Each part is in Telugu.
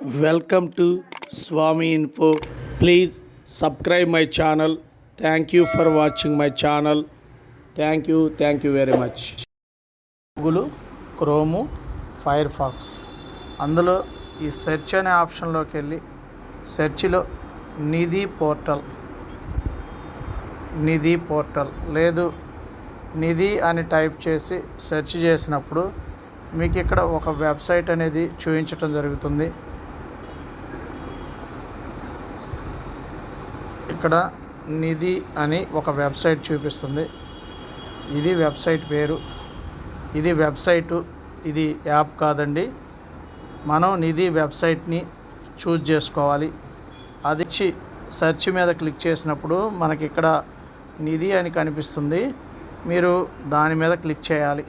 Welcome to Swami info. Please subscribe my channel. Thank you for watching my channel thank you thank you very much Google chrome Firefox అందులో ఈ సెర్చ్ అనే ఆప్షన్లోకి వెళ్ళి సెర్చ్లో నిధి పోర్టల్. నిధి పోర్టల్. లేదు నిధి అని టైప్ చేసి సెర్చ్ చేసినప్పుడు మీకు ఇక్కడ ఒక వెబ్సైట్ అనేది చూపించటం జరుగుతుంది. ఇక్కడ నిధి అని ఒక వెబ్సైట్ చూపిస్తుంది. ఇది వెబ్సైట్ పేరు. ఇది వెబ్సైటు. ఇది యాప్ కాదండి. మనం నిధి వెబ్సైట్ని చూజ్ చేసుకోవాలి. అది ఇచ్చి సెర్చ్ మీద క్లిక్ చేసినప్పుడు మనకి ఇక్కడ నిధి అని కనిపిస్తుంది. మీరు దాని మీద క్లిక్ చేయాలి.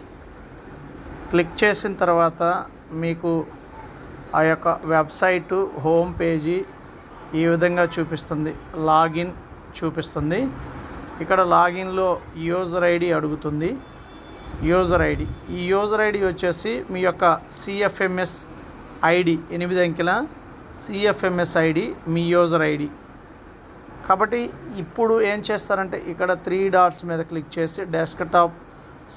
క్లిక్ చేసిన తర్వాత మీకు ఆ యొక్క వెబ్సైటు హోమ్ పేజీ ఈ విధంగా చూపిస్తుంది. లాగిన్ చూపిస్తుంది. ఇక్కడ లాగిన్లో యూజర్ ఐడి అడుగుతుంది. User ID. ఈ యూజర్ ఐడి వచ్చేసి మీ యొక్క సిఎఫ్ఎంఎస్ ఐడి ఎనిమిది అంకెల సిఎఫ్ఎంఎస్ ఐడి మీ యూజర్ ఐడి. కాబట్టి ఇప్పుడు ఏం చేస్తారంటే ఇక్కడ త్రీ డాట్స్ మీద క్లిక్ చేసి డెస్క్టాప్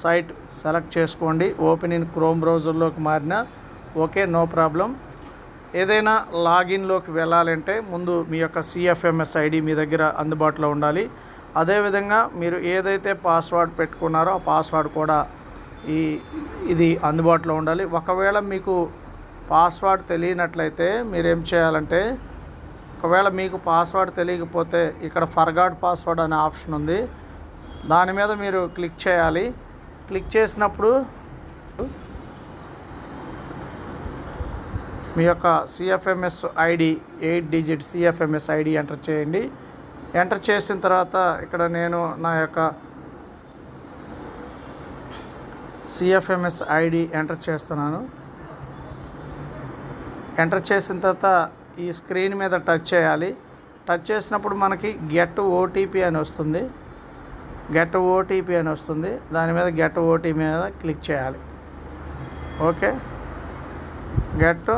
సైట్ సెలెక్ట్ చేసుకోండి. ఓపెన్ ఇన్ క్రోమ్ బ్రౌజర్లోకి మారిన ఓకే నో ప్రాబ్లం. ఏదైనా లాగిన్లోకి వెళ్ళాలంటే ముందు మీ యొక్క సిఎఫ్ఎంఎస్ ఐడి మీ దగ్గర అందుబాటులో ఉండాలి. అదేవిధంగా మీరు ఏదైతే పాస్వర్డ్ పెట్టుకున్నారో ఆ పాస్వర్డ్ కూడా ఈ ఇది అందుబాటులో ఉండాలి. ఒకవేళ మీకు పాస్వర్డ్ తెలియనట్లయితే మీరు ఏం చేయాలంటే ఒకవేళ మీకు పాస్వర్డ్ తెలియకపోతే ఇక్కడ ఫర్గాడ్ పాస్వర్డ్ అనే ఆప్షన్ ఉంది. దాని మీద మీరు క్లిక్ చేయాలి. క్లిక్ చేసినప్పుడు మీ యొక్క CFMS ID eight digit CFMS ID enter చేయండి. ఎంటర్ చేసిన తర్వాత ఇక్కడ నేను నా యొక్క సిఎఫ్ఎంఎస్ ఐడి ఎంటర్ చేస్తున్నాను. ఎంటర్ చేసిన తర్వాత ఈ స్క్రీన్ మీద టచ్ చేయాలి. టచ్ చేసినప్పుడు మనకి గెట్ ఓటీపీ అని వస్తుంది. గెట్ ఓటీపీ అని వస్తుంది. దాని మీద గెట్ ఓటీపీ మీద క్లిక్ చేయాలి. ఓకే గెట్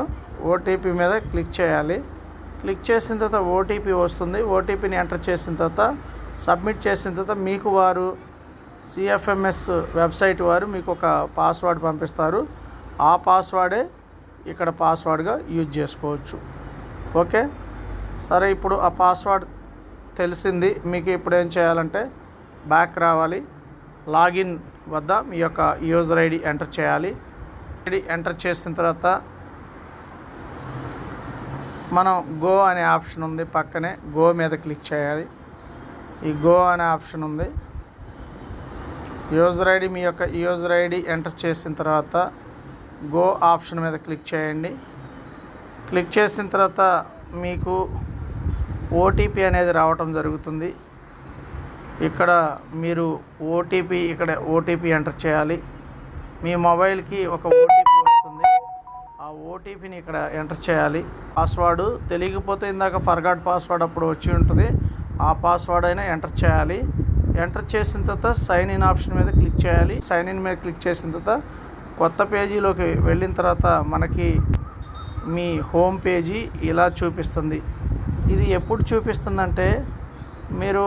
ఓటీపీ మీద క్లిక్ చేయాలి. క్లిక్ చేసిన తర్వాత ఓటీపీ వస్తుంది. ఓటీపీని ఎంటర్ చేసిన తర్వాత సబ్మిట్ చేసిన తర్వాత మీకు వారు సిఎఫ్ఎంఎస్ వెబ్సైట్ వారు మీకు ఒక పాస్వర్డ్ పంపిస్తారు. ఆ పాస్వర్డే ఇక్కడ పాస్వర్డ్గా యూజ్ చేసుకోవచ్చు. ఓకే? సరే ఇప్పుడు ఆ పాస్వర్డ్ తెలిసింది. మీకు ఇప్పుడు ఏం చేయాలంటే బ్యాక్ రావాలి. లాగిన్ వద్ద మీ యొక్క యూజర్ ఐడి ఎంటర్ చేయాలి. ఐడి ఎంటర్ చేసిన తర్వాత మనం గో అనే ఆప్షన్ ఉంది పక్కనే గో మీద క్లిక్ చేయాలి. ఈ గో అనే ఆప్షన్ ఉంది. యూజర్ ఐడి మీ యొక్క యూజర్ ఐడి ఎంటర్ చేసిన తర్వాత గో ఆప్షన్ మీద క్లిక్ చేయండి. క్లిక్ చేసిన తర్వాత మీకు ఓటీపీ అనేది రావటం జరుగుతుంది. ఇక్కడ మీరు ఓటీపీ ఇక్కడ ఓటీపీ ఎంటర్ చేయాలి. మీ మొబైల్కి ఒక ఓటీపీ ఓటీపీని ఇక్కడ ఎంటర్ చేయాలి. పాస్వర్డ్ తెలియకపోతే ఇందాక ఫర్గాట్ పాస్వర్డ్ అప్పుడు వచ్చి ఉంటుంది. ఆ పాస్వర్డ్ అయినా ఎంటర్ చేయాలి. ఎంటర్ చేసిన తర్వాత సైన్ ఇన్ ఆప్షన్ మీద క్లిక్ చేయాలి. సైన్ ఇన్ మీద క్లిక్ చేసిన తర్వాత కొత్త పేజీలోకి వెళ్ళిన తర్వాత మనకి మీ హోమ్ పేజీ ఇలా చూపిస్తుంది. ఇది ఎప్పుడు చూపిస్తుందంటే మీరు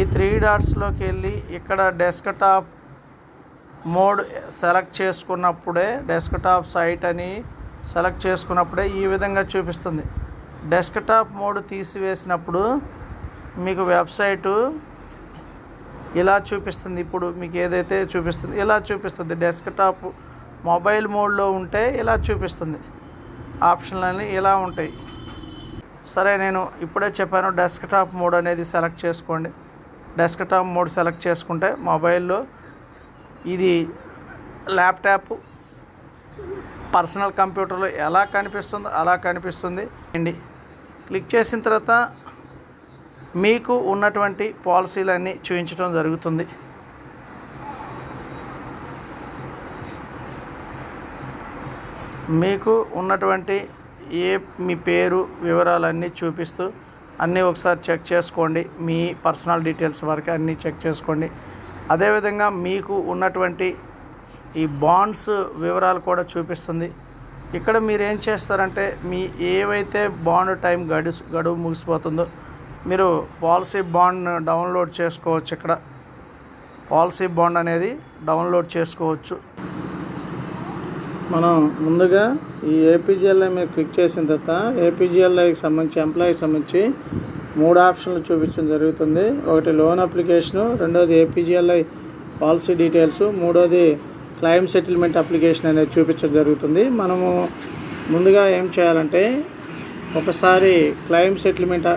ఈ త్రీ డాట్స్లోకి వెళ్ళి ఇక్కడ డెస్క్టాప్ మోడ్ సెలెక్ట్ చేసుకున్నప్పుడే డెస్క్టాప్ సైట్ అని సెలెక్ట్ చేసుకున్నప్పుడే ఈ విధంగా చూపిస్తుంది. డెస్క్టాప్ మోడ్ తీసివేసినప్పుడు మీకు వెబ్సైటు ఇలా చూపిస్తుంది. ఇప్పుడు మీకు ఏదైతే చూపిస్తుంది ఇలా చూపిస్తుంది. డెస్క్టాప్ మొబైల్ మోడ్లో ఉంటే ఇలా చూపిస్తుంది. ఆప్షన్లన్నీ ఇలా ఉంటాయి. సరే నేను ఇప్పుడే చెప్పాను డెస్క్టాప్ మోడ్ అనేది సెలెక్ట్ చేసుకోండి. డెస్క్టాప్ మోడ్ సెలెక్ట్ చేసుకుంటే మొబైల్లో ఇది ల్యాప్టాప్ పర్సనల్ కంప్యూటర్లో ఎలా కనిపిస్తుందో అలా కనిపిస్తుంది. అండి క్లిక్ చేసిన తర్వాత మీకు ఉన్నటువంటి పాలసీలన్నీ చూపించడం జరుగుతుంది. మీకు ఉన్నటువంటి ఏ మీ పేరు వివరాలన్నీ చూపిస్తూ అన్నీ ఒకసారి చెక్ చేసుకోండి. మీ పర్సనల్ డీటెయిల్స్ వరకు అన్నీ చెక్ చేసుకోండి. అదేవిధంగా మీకు ఉన్నటువంటి ఈ బాండ్స్ వివరాలు కూడా చూపిస్తుంది. ఇక్కడ మీరు ఏం చేస్తారంటే మీ ఏవైతే బాండ్ టైం గడు గడువు ముగిసిపోతుందో మీరు పాలసీ బాండ్ డౌన్లోడ్ చేసుకోవచ్చు ఇక్కడ. పాలసీ బాండ్ అనేది డౌన్లోడ్ చేసుకోవచ్చు. మనం ముందుగా ఈ ఏపీజీఎల్ఐ మీద క్లిక్ చేసిన తర్వాత ఏపీజీఎల్ఐకి సంబంధించి ఎంప్లాయీకి సంబంధించి మూడు ఆప్షన్లు చూపించడం జరుగుతుంది. ఒకటి లోన్ అప్లికేషను రెండోది ఏపీజీఎల్ఐ పాలసీ డీటెయిల్స్ మూడోది క్లైమ్ సెటిల్మెంట్ అప్లికేషన్ అనేది చూపించడం జరుగుతుంది. మనము ముందుగా ఏం చేయాలంటే ఒకసారి క్లైమ్ సెటిల్మెంట్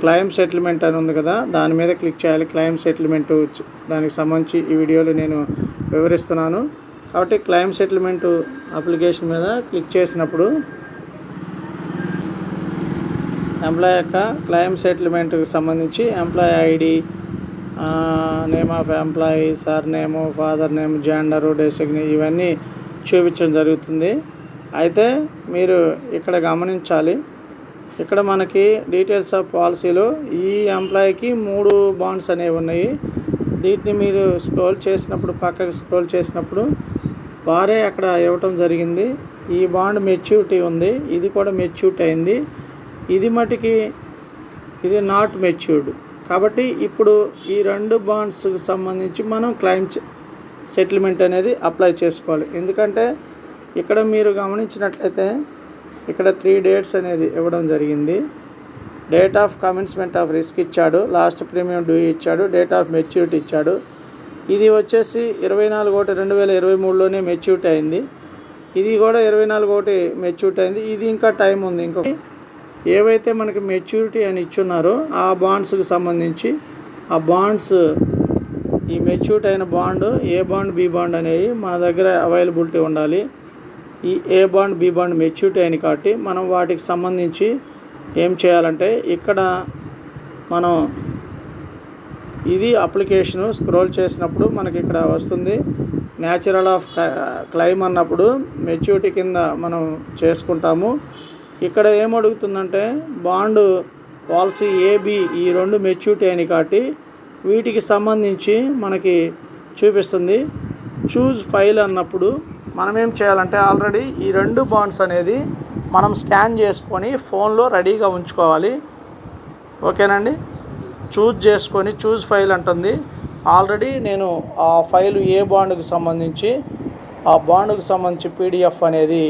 క్లైమ్ సెటిల్మెంట్ అని ఉంది కదా దాని మీద క్లిక్ చేయాలి. క్లైమ్ సెటిల్మెంట్ దానికి సంబంధించి ఈ వీడియోలో నేను వివరిస్తున్నాను. కాబట్టి క్లైమ్ సెటిల్మెంట్ అప్లికేషన్ మీద క్లిక్ చేసినప్పుడు ఎంప్లాయ్ యొక్క క్లైమ్ సెటిల్మెంట్కి సంబంధించి employee ID name of employee surname father name gender designation ఇవన్నీ చూపించడం జరుగుతుంది. అయితే మీరు ఇక్కడ గమనించాలి ఇక్కడ మనకి డీటెయిల్స్ ఆఫ్ పాలసీలు ఈ ఎంప్లాయీకి మూడు బాండ్స్ అనేవి ఉన్నాయి. వీటిని మీరు స్క్రోల్ చేసినప్పుడు పక్కకి స్క్రోల్ చేసినప్పుడు వారే అక్కడ ఇవ్వటం జరిగింది. ఈ బాండ్ మెచ్యూరిటీ ఉంది. ఇది కూడా మెచ్యూరిటీ అయింది. ఇది మటుకి ఇది నాట్ మెచ్యూర్డ్ కాబట్టి ఇప్పుడు ఈ రెండు బాండ్స్కి సంబంధించి మనం క్లైమ్ సెటిల్మెంట్ అనేది అప్లై చేసుకోవాలి. ఎందుకంటే ఇక్కడ మీరు గమనించినట్లయితే ఇక్కడ త్రీ డేట్స్ అనేది ఇవ్వడం జరిగింది. Date of commencement of risk ఇచ్చాడు. లాస్ట్ ప్రీమియం డ్యూ ఇచ్చాడు. డేట్ ఆఫ్ మెచ్యూరిటీ ఇచ్చాడు. ఇది వచ్చేసి ఇరవై నాలుగు ఒకటి రెండు వేల ఇరవై మూడులోనే మెచ్యూరిటీ అయింది. ఇది కూడా ఇరవై నాలుగు ఒకటి మెచ్యూరిటీ అయింది. ఇది ఇంకా టైం ఉంది. ఇంకొకటి ఏవైతే మనకి మెచ్యూరిటీ అని ఇచ్చున్నారో ఆ బాండ్స్కి సంబంధించి ఆ బాండ్స్ ఈ మెచ్యూరిటీ అయిన bond A bond B bond అనేవి మన దగ్గర అవైలబిలిటీ ఉండాలి. ఈ A bond B bond maturity అయిన కాబట్టి మనం వాటికి సంబంధించి ఏం చేయాలంటే ఇక్కడ మనం ఇది అప్లికేషను స్క్రోల్ చేసినప్పుడు మనకి ఇక్కడ వస్తుంది. న్యాచురల్ ఆఫ్ క్లైమ్ అన్నప్పుడు మెచ్యూరిటీ కింద మనం చేసుకుంటాము. ఇక్కడ ఏమడుగుతుందంటే బాండు పాలసీ ఏబి ఈ రెండు మెచ్యూరిటీ అని కాబట్టి వీటికి సంబంధించి మనకి చూపిస్తుంది. చూజ్ ఫైల్ అన్నప్పుడు మనం ఏం చేయాలంటే ఆల్రెడీ ఈ రెండు బాండ్స్ అనేది మనం స్కాన్ చేసుకొని ఫోన్లో రెడీగా ఉంచుకోవాలి. ఓకేనండి? చూజ్ చేసుకొని చూజ్ ఫైల్ అంటుంది. ఆల్రెడీ నేను ఆ ఫైలు ఏ బాండ్కి సంబంధించి ఆ బాండ్కి సంబంధించి పీడిఎఫ్ అనేది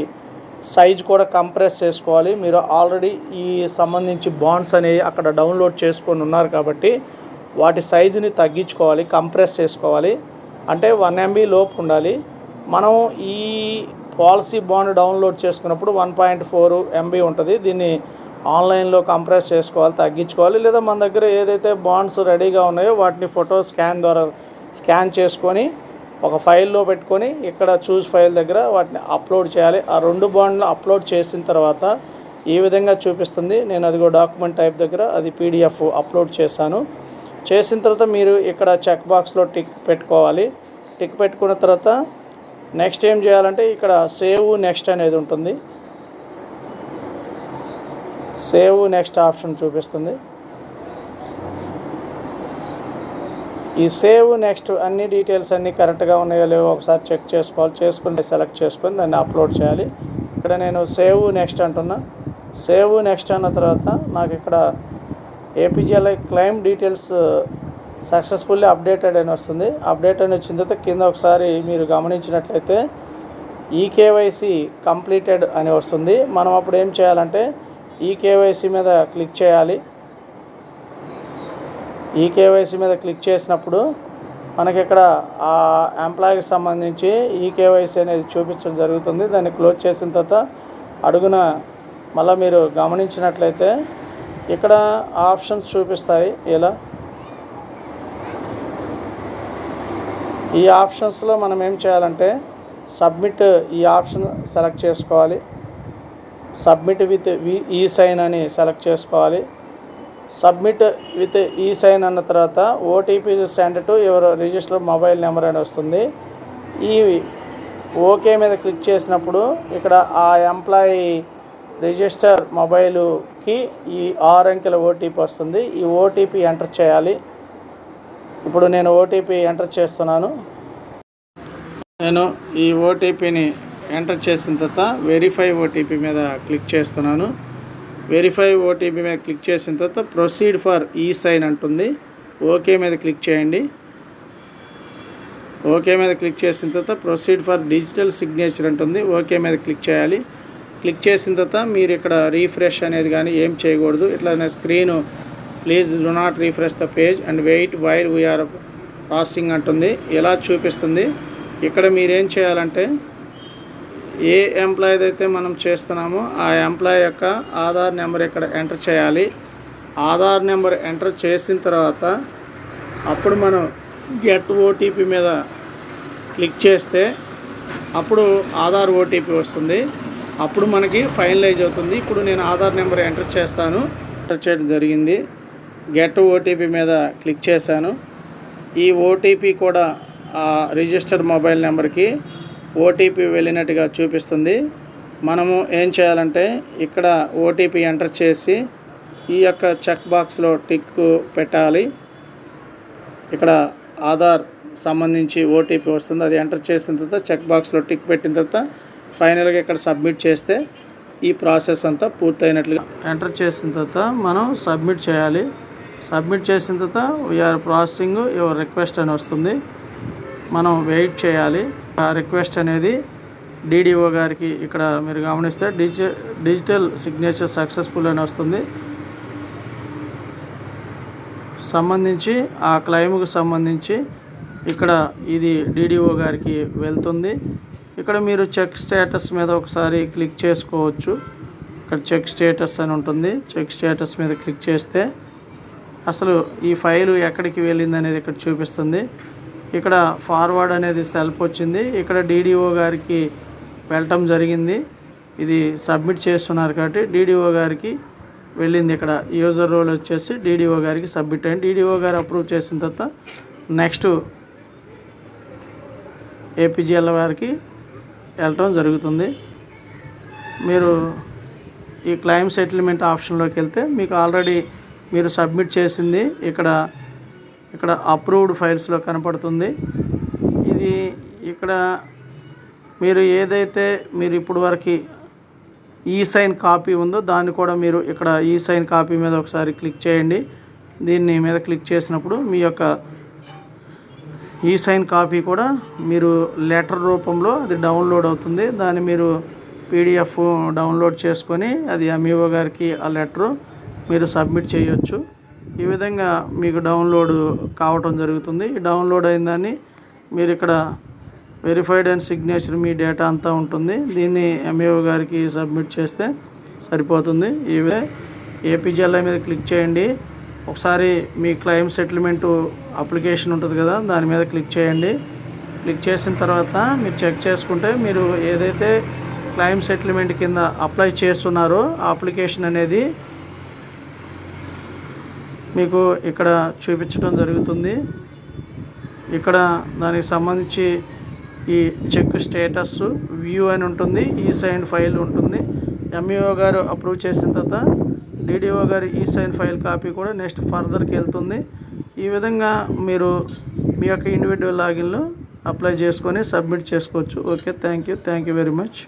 సైజ్ కూడా కంప్రెస్ చేసుకోవాలి. మీరు ఆల్రెడీ ఈ సంబంధించి బాండ్స్ అనేవి అక్కడ డౌన్లోడ్ చేసుకొని ఉన్నారు కాబట్టి వాటి సైజుని తగ్గించుకోవాలి కంప్రెస్ చేసుకోవాలి. అంటే వన్ ఎంబీ లోపు ఉండాలి. మనం ఈ పాలసీ బాండ్ డౌన్లోడ్ చేసుకున్నప్పుడు వన్ పాయింట్ ఫోర్ ఎంబీ ఉంటుంది. దీన్ని ఆన్లైన్లో కంప్రెస్ చేసుకోవాలి తగ్గించుకోవాలి. లేదా మన దగ్గర ఏదైతే బాండ్స్ రెడీగా ఉన్నాయో వాటిని ఫోటో స్కాన్ ద్వారా స్కాన్ చేసుకొని ఒక ఫైల్లో పెట్టుకొని ఇక్కడ చూస్ ఫైల్ దగ్గర వాటిని అప్లోడ్ చేయాలి. ఆ రెండు బాండ్లు అప్లోడ్ చేసిన తర్వాత ఈ విధంగా చూపిస్తుంది నేను అదిగో డాక్యుమెంట్ టైప్ దగ్గర అది పీడిఎఫ్ అప్లోడ్ చేశాను. చేసిన తర్వాత మీరు ఇక్కడ చెక్ బాక్స్లో టిక్ పెట్టుకోవాలి. టిక్ పెట్టుకున్న తర్వాత నెక్స్ట్ ఏం చేయాలంటే ఇక్కడ సేవ్ నెక్స్ట్ అనేది ఉంటుంది. సేవ్ నెక్స్ట్ ఆప్షన్ చూపిస్తుంది. ఈ సేవ్ నెక్స్ట్ అన్ని డీటెయిల్స్ అన్నీ కరెక్ట్గా ఉన్నాయో లేవో ఒకసారి చెక్ చేసుకోవాలి. చేసుకుని సెలెక్ట్ చేసుకొని దాన్ని అప్లోడ్ చేయాలి. ఇక్కడ నేను సేవ్ నెక్స్ట్ అంటున్నా. సేవ్ నెక్స్ట్ అన్న తర్వాత నాకు ఇక్కడ APGLI claim details successfully updated అని వస్తుంది. అప్డేట్ అని వచ్చిన తర్వాత కింద ఒకసారి మీరు గమనించినట్లయితే ఈకేవైసీ కంప్లీటెడ్ అని వస్తుంది. మనం అప్పుడు ఏం చేయాలంటే ఈకేవైసీ మీద క్లిక్ చేయాలి. ఈ కేవైసీ మీద క్లిక్ చేసినప్పుడు మనకి ఇక్కడ ఆ ఎంప్లాయీకి సంబంధించి ఈ కేవైసీ అనేది చూపించడం జరుగుతుంది. దాన్ని క్లోజ్ చేసిన తర్వాత అడుగున మళ్ళీ మీరు గమనించినట్లయితే ఇక్కడ ఆప్షన్స్ చూపిస్తాయి. ఇలా ఈ ఆప్షన్స్లో మనం ఏం చేయాలంటే సబ్మిట్ ఈ ఆప్షన్ సెలెక్ట్ చేసుకోవాలి. సబ్మిట్ విత్ ఈ సైన్ అని సెలెక్ట్ చేసుకోవాలి. సబ్మిట్ విత్ ఈ సైన్ అన్న తర్వాత OTP send to your register mobile number అని వస్తుంది. ఈ ఓకే మీద క్లిక్ చేసినప్పుడు ఇక్కడ ఆ ఎంప్లాయీ రిజిస్టర్ మొబైలుకి ఈ ఆరు అంకెల ఓటీపీ వస్తుంది. ఈ ఓటీపీ ఎంటర్ చేయాలి. ఇప్పుడు నేను ఓటీపీ ఎంటర్ చేస్తున్నాను. నేను ఈ ఓటీపీని ఎంటర్ చేసిన తర్వాత వెరిఫై ఓటీపీ మీద క్లిక్ చేస్తున్నాను. వెరిఫై ఓటీపీ మీద క్లిక్ చేసిన తర్వాత ప్రొసీడ్ ఫర్ ఈ సైన్ అంటుంది. ఓకే మీద క్లిక్ చేయండి. ఓకే మీద క్లిక్ చేసిన తర్వాత ప్రొసీడ్ ఫర్ డిజిటల్ సిగ్నేచర్ అంటుంది. ఓకే మీద క్లిక్ చేయాలి. క్లిక్ చేసిన తర్వాత మీరు ఇక్కడ రీఫ్రెష్ అనేది కానీ ఏం చేయకూడదు. ఇట్లా screen please do not refresh the page and wait while we are processing అంటుంది. ఇలా చూపిస్తుంది. ఇక్కడ మీరేం చేయాలంటే ఏ ఎంప్లాయీ అయితే మనం చేస్తున్నామో ఆ ఎంప్లాయీ యొక్క ఆధార్ నెంబర్ ఇక్కడ ఎంటర్ చేయాలి. ఆధార్ నెంబర్ ఎంటర్ చేసిన తర్వాత అప్పుడు మనం గెట్ ఓటీపీ మీద క్లిక్ చేస్తే అప్పుడు ఆధార్ ఓటీపీ వస్తుంది. అప్పుడు మనకి ఫైనలైజ్ అవుతుంది. ఇప్పుడు నేను ఆధార్ నెంబర్ ఎంటర్ చేస్తాను. ఎంటర్ చేయడం జరిగింది. గెట్ ఓటీపీ మీద క్లిక్ చేశాను. ఈ ఓటీపీ కూడా ఆ మొబైల్ నెంబర్కి ఓటీపీ వెళ్ళినట్టుగా చూపిస్తుంది. మనము ఏం చేయాలంటే ఇక్కడ ఓటీపీ ఎంటర్ చేసి ఈ యొక్క చెక్ బాక్స్లో టిక్ పెట్టాలి. ఇక్కడ ఆధార్ సంబంధించి ఓటీపీ వస్తుంది. అది ఎంటర్ చేసిన తర్వాత చెక్ బాక్స్లో టిక్ పెట్టిన తర్వాత ఫైనల్గా ఇక్కడ సబ్మిట్ చేస్తే ఈ ప్రాసెస్ అంతా పూర్తయినట్లుగా ఎంటర్ చేసిన తర్వాత మనం సబ్మిట్ చేయాలి. సబ్మిట్ చేసిన తర్వాత వీఆర్ ప్రాసెసింగ్ యువర్ రిక్వెస్ట్ అని వస్తుంది. మనం వెయిట్ చేయాలి. రిక్వెస్ట్ అనేది డీడీఓ గారికి ఇక్కడ మీరు గమనిస్తే డిజి డిజిటల్ సిగ్నేచర్ సక్సెస్ఫుల్ అని వస్తుంది. సంబంధించి ఆ క్లెయిమ్కు సంబంధించి ఇక్కడ ఇది డీడీఓ గారికి వెళ్తుంది. ఇక్కడ మీరు చెక్ స్టేటస్ మీద ఒకసారి క్లిక్ చేసుకోవచ్చు. ఇక్కడ చెక్ స్టేటస్ అని ఉంటుంది. చెక్ స్టేటస్ మీద క్లిక్ చేస్తే అసలు ఈ ఫైలు ఎక్కడికి వెళ్ళింది అనేది ఇక్కడ చూపిస్తుంది. ఇక్కడ ఫార్వర్డ్ అనేది సెల్ఫ్ వచ్చింది. ఇక్కడ డీడీఓ గారికి వెళ్ళటం జరిగింది. ఇది సబ్మిట్ చేస్తున్నారు కాబట్టి డీడీఓ గారికి వెళ్ళింది ఇక్కడ. యూజర్ రోల్ వచ్చేసి డీడీఓ గారికి సబ్మిట్ అయింది. డీడీఓ గారు అప్రూవ్ చేసిన తర్వాత నెక్స్ట్ ఏపీజీఎల్ వారికి వెళ్ళటం జరుగుతుంది. మీరు ఈ క్లైమ్ సెటిల్మెంట్ ఆప్షన్లోకి వెళ్తే మీకు ఆల్రెడీ మీరు సబ్మిట్ చేసింది ఇక్కడ ఇక్కడ అప్రూవ్డ్ ఫైల్స్లో కనపడుతుంది. ఇది ఇక్కడ మీరు ఏదైతే మీరు ఇప్పుడు వరకు ఈ సైన్ కాపీ ఉందో దాన్ని కూడా మీరు ఇక్కడ ఈ సైన్ కాపీ మీద ఒకసారి క్లిక్ చేయండి. దీన్ని మీద క్లిక్ చేసినప్పుడు మీ యొక్క ఈ సైన్ కాపీ కూడా మీరు లెటర్ రూపంలో అది డౌన్లోడ్ అవుతుంది. దాన్ని మీరు పీడిఎఫ్ డౌన్లోడ్ చేసుకొని అది ఎంఈఓ గారికి ఆ లెటరు మీరు సబ్మిట్ చేయొచ్చు. ఈ విధంగా మీకు డౌన్లోడ్ కావటం జరుగుతుంది. ఈ డౌన్లోడ్ అయిందని మీరు ఇక్కడ వెరిఫైడ్ అండ్ సిగ్నేచర్ మీ డేటా అంతా ఉంటుంది. దీన్ని ఎంఏఓ గారికి సబ్మిట్ చేస్తే సరిపోతుంది. ఇవే ఏపీజీఎల్ఐ మీద క్లిక్ చేయండి. ఒకసారి మీ క్లెయిమ్ సెటిల్మెంట్ అప్లికేషన్ ఉంటుంది కదా దాని మీద క్లిక్ చేయండి. క్లిక్ చేసిన తర్వాత మీరు చెక్ చేసుకుంటే మీరు ఏదైతే క్లెయిమ్ సెటిల్మెంట్ కింద అప్లై చేస్తున్నారో ఆ అప్లికేషన్ అనేది మీకు ఇక్కడ చూపించడం జరుగుతుంది. ఇక్కడ దానికి సంబంధించి ఈ చెక్ స్టేటస్ వ్యూ అని ఉంటుంది ఈ సైన్ ఫైల్ ఉంటుంది. ఎంఈఓ గారు అప్రూవ్ చేసిన తర్వాత డిడిఓ గారు ఈ సైన్ ఫైల్ కాపీ కూడా నెక్స్ట్ ఫర్దర్కి వెళ్తుంది. ఈ విధంగా మీరు మీ యొక్క ఇండివిజువల్ లాగిన్లో అప్లై చేసుకొని సబ్మిట్ చేసుకోవచ్చు. Okay thank you. Thank you very much.